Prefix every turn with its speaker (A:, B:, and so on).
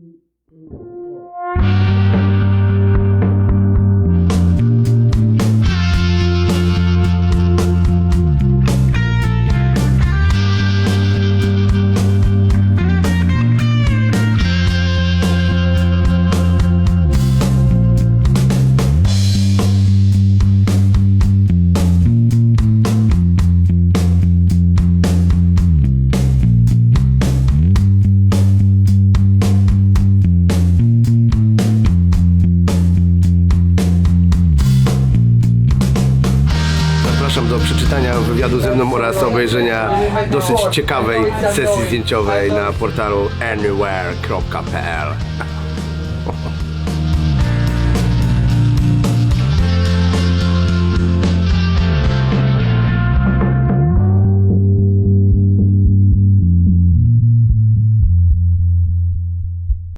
A: Mm-hmm. zapraszam do przeczytania wywiadu ze mną oraz obejrzenia dosyć ciekawej sesji zdjęciowej na portalu anywhere.pl.